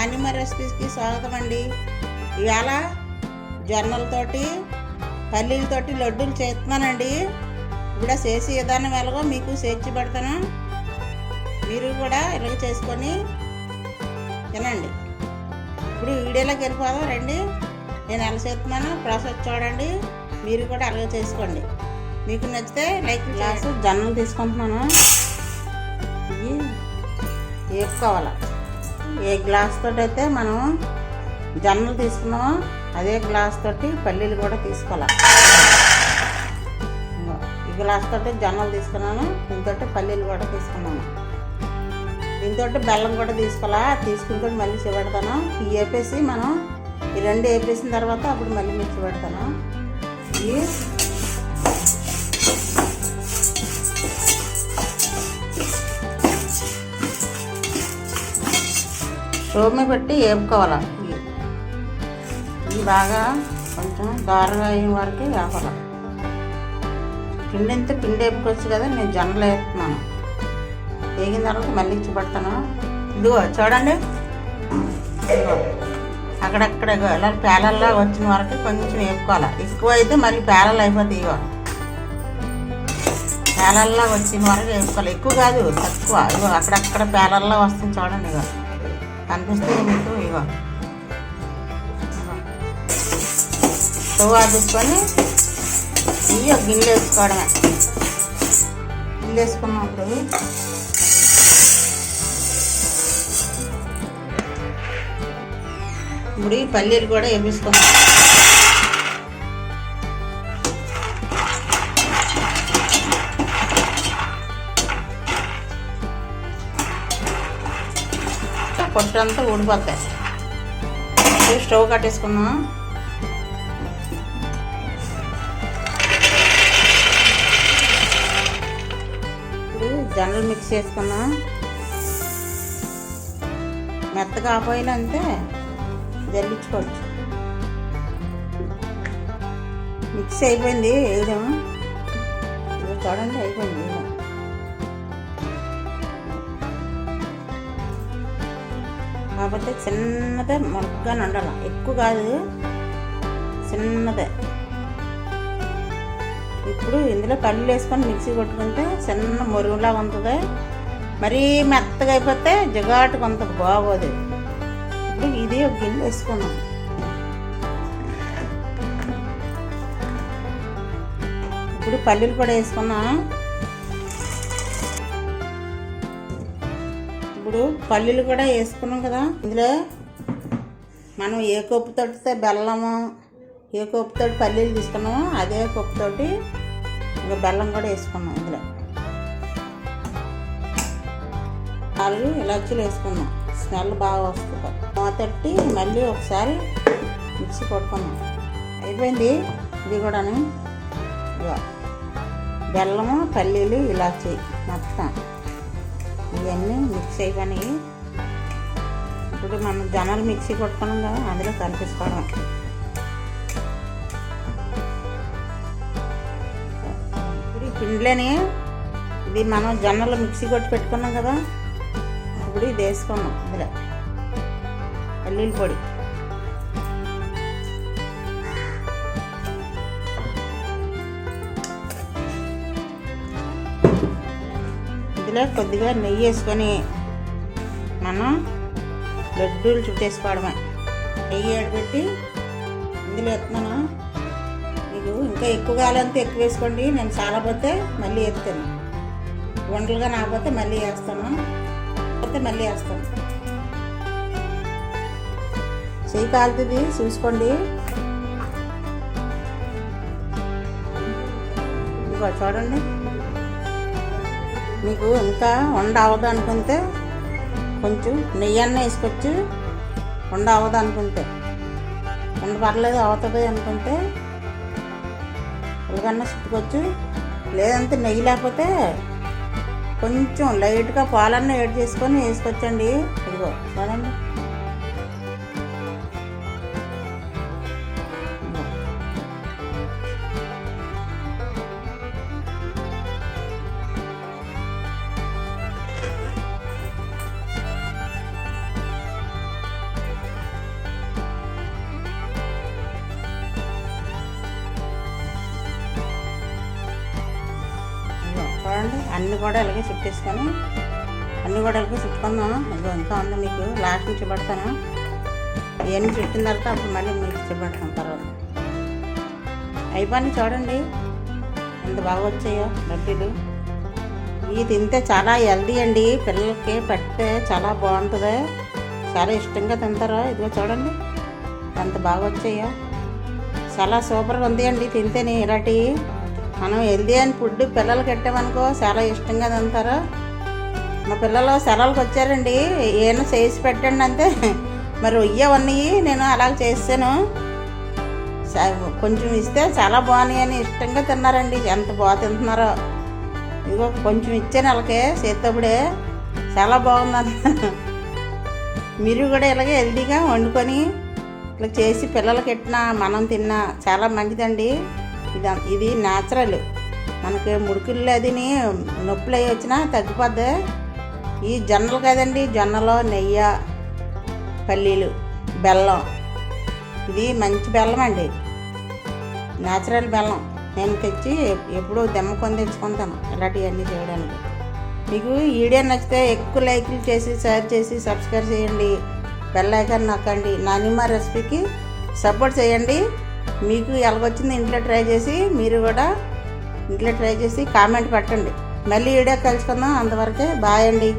నానిమ్మ రెసిపీస్కి స్వాగతం అండి. ఇవాళ జొన్నలతోటి పల్లీలతోటి లడ్డూలు చేస్తున్నానండి. ఇప్పుడు చేసి విధానం ఎలాగో మీకు చేర్చి పెడతాను. మీరు కూడా ఇలాగ చేసుకొని తినండి. ఇప్పుడు వీడియోలోకి వెళ్ళిపోదాం రండి. నేను ఎలా చేస్తున్నాను ప్రాసెస్ చూడండి. మీరు కూడా అలాగే చేసుకోండి. మీకు నచ్చితే లైక్ గ్లాసు జొన్నలు తీసుకుంటున్నాను. ఇవి వేపుకోవాలి ఏ గ్లాస్ తోటైతే అయితే మనం జొన్నలు తీసుకున్నామో అదే గ్లాస్ తోటి పల్లీలు కూడా తీసుకోవాలి. ఈ గ్లాస్ తోటి జొన్నలు తీసుకున్నాను దీంతో పల్లీలు కూడా తీసుకున్నాను. దీంతో బెల్లం కూడా తీసుకోవాలా తీసుకుంటే మళ్ళీ చూపెడతాను. ఇవి వేపేసి మనం ఈ రెండు వేపేసిన తర్వాత అప్పుడు మళ్ళీ మిర్చి పెడతాను. ఇవి సోమి పెట్టి వేపుకోవాలి ఇవి బాగా కొంచెం దారుగా అయిన వరకు వేపాలి. పిండి ఎంత పిండి వేపుకోవచ్చు కదా నేను జొన్నలు వేస్తున్నాను వేగిన తర్వాత మళ్ళీ ఇచ్చి ఇదిగో చూడండి. ఇదిగో అక్కడక్కడ ఇలా పేలల్లా వచ్చిన వరకు కొంచెం వేపుకోవాలి ఎక్కువ అయితే మళ్ళీ పేలలు అయిపోతాయి ఇగో పేలల్లా వచ్చిన వరకు వేసుకోవాలి ఎక్కువ కాదు తక్కువ. ఇగో అక్కడక్కడ పేలల్లా వస్తుంది చూడండి ఇగో కనిపిస్తుంది మీకు? ఇగో. స్టవ్ ఆపేసుకొని ఇవి ఒక గిన్నె వేసుకోవడమే. గిన్నె వేసుకున్నప్పుడు ఇప్పుడు. ఈ పల్లీలు కూడా వేపించుకున్నాం పొట్టంతా ఊడిపోతాయి. ఇప్పుడు స్టవ్ కట్టేసుకున్నాం. ఇప్పుడు జొన్నలు మిక్స్ చేసుకున్నాం. మెత్తగా ఆపోయిలు అంతే జల్లించుకోవచ్చు. మిక్స్ అయిపోయింది వేయడం చూడండి అయిపోయింది. కాకపోతే చిన్నదే మొగ్గగా ఉండాలి ఎక్కువ కాదు. చిన్నదే. ఇప్పుడు ఇందులో కళ్ళు వేసుకొని మిక్సీ కొట్టుకుంటే చిన్న మురుగులా ఉంటుంది. మరీ మెత్తగా అయిపోతే జగాటుగా ఉంటుంది బాగోదు ఇప్పుడు ఇది ఒక గిన్నె వేసుకున్నాం ఇప్పుడు పల్లీలు కూడా వేసుకున్నాం ఇప్పుడు పల్లీలు కూడా వేసుకున్నాం కదా. ఇందులో మనం ఏ కప్పు తోటితే బెల్లము ఏ కప్పు తోటి పల్లీలు తీసుకున్నామో అదే కప్పు తోటి ఇంకా బెల్లం కూడా వేసుకున్నాం ఇందులో. నాలుగు ఇలాచీలు వేసుకున్నాం. స్మెల్ బాగా వస్తుంది. మూతట్టి మళ్ళీ ఒకసారి మిక్సీ కొట్టుకున్నాం అయిపోయింది? ఇది కూడాను. బెల్లము పల్లీలు ఇలాచి మొత్తం. ఇవన్నీ మిక్స్ అయిపోయినాయి. ఇప్పుడు మనం జొన్నలు మిక్సీ కొట్టుకున్నాం కదా అందులో కలిపేసుకోవడం ఇప్పుడు ఈ పిండిలోని ఇది మనం జొన్నలు మిక్సీ కొట్టి పెట్టుకున్నాం కదా ఇప్పుడు ఇది వేసుకున్నాం ఇందులో. పల్లీల పొడి. ఇందులో కొద్దిగా నెయ్యి వేసుకొని మనం లడ్డూలు చుట్టేసుకోవడమే. నెయ్యి ఆడబెట్టి ఇందులో ఎత్తున్నాను మీకు ఇంకా ఎక్కువ కాలంతా ఎక్కువ వేసుకోండి నేను చాలా పోతే మళ్ళీ ఎత్తాను వంటలుగా నాకపోతే మళ్ళీ వేస్తాను. పోతే మళ్ళీ వేస్తాను. చెయ్యి కాలుతుంది చూసుకోండి. ఇదిగో చూడండి. మీకు ఇంకా వండ అవ్వదు అనుకుంటే కొంచెం నెయ్యి అన్న వేసుకోవచ్చు వండ అవ్వదు అనుకుంటే. వండ పర్లేదు అవుతుంది అనుకుంటే ఉలగన్న చుట్టుకోవచ్చు లేదంటే నెయ్యి లేకపోతే కొంచెం లైట్గా పాలన్న యాడ్ చేసుకొని వేసుకోవచ్చండి ఇదిగో చూడండి. అన్నీ కూడా ఇలాగే చుట్టేసుకొని అన్నీ కూడా ఇలాగే చుట్టుకుందాం ఇదిగో ఇంకా ఉంది మీకు. లాస్ట్ నుంచి పెడతాను. ఇవన్నీ చుట్టిన తర్వాత అప్పుడు మళ్ళీ మీకు చూపెడతాను తర్వాత. అయిపోయి చూడండి. ఎంత బాగా వచ్చాయో లడ్డూలు ఇవి తింటే చాలా హెల్దీ అండి. పిల్లలకి పెట్టే చాలా బాగుంటుంది. చాలా ఇష్టంగా తింటారు. ఇదిగో చూడండి. ఎంత బాగా వచ్చాయో. చాలా సూపర్గా ఉంది అండి తింటేనే ఇలాంటివి. మనం హెల్దీ అని ఫుడ్ పిల్లలకి పెట్టామనుకో చాలా ఇష్టంగా తింటారు. మా పిల్లలు సెలవులకు వచ్చారండి. ఏమైనా చేసి పెట్టండి అంతే మరి ఉన్నాయి నేను అలాగ చేసాను కొంచెం ఇస్తే చాలా బాగున్నాయి అని ఇష్టంగా తిన్నారండి. ఎంత బాగా తింటున్నారో. ఇదిగో కొంచెం ఇచ్చాను అలాగే చేతప్పుడే చాలా బాగుంది మీరు కూడా ఇలాగే హెల్తీగా వండుకొని ఇట్లా చేసి పిల్లలకి పెట్టినా మనం తిన్నా చాలా మంచిదండి. ఇది ఇది న్యాచురల్ మనకి ముడుకులు అదిని నొప్పులు అవి వచ్చినా తగ్గిపోద్ది. ఈ జొన్నలు కదండి జొన్నలో నెయ్యి పల్లీలు బెల్లం. ఇది మంచి బెల్లం అండి. న్యాచురల్ బెల్లం. నేను తెచ్చి ఎప్పుడూ దెమ్మకొని తెచ్చుకుంటాను ఇలాంటివన్నీ చేయడానికి. మీకు వీడియో నచ్చితే ఎక్కువ లైక్లు చేసి షేర్ చేసి సబ్స్క్రైబ్ చేయండి. బెల్ ఐకాన్ నొక్కండి. నా రెసిపీకి సపోర్ట్ చేయండి. మీకు ఎలాగొచ్చిందో ఇంట్లో ట్రై చేసి మీరు కూడా ఇంట్లో ట్రై చేసి కామెంట్ పెట్టండి. మళ్ళీ వీడియో కలుసుకుందాం. అంతవరకే బాయ్ అండి.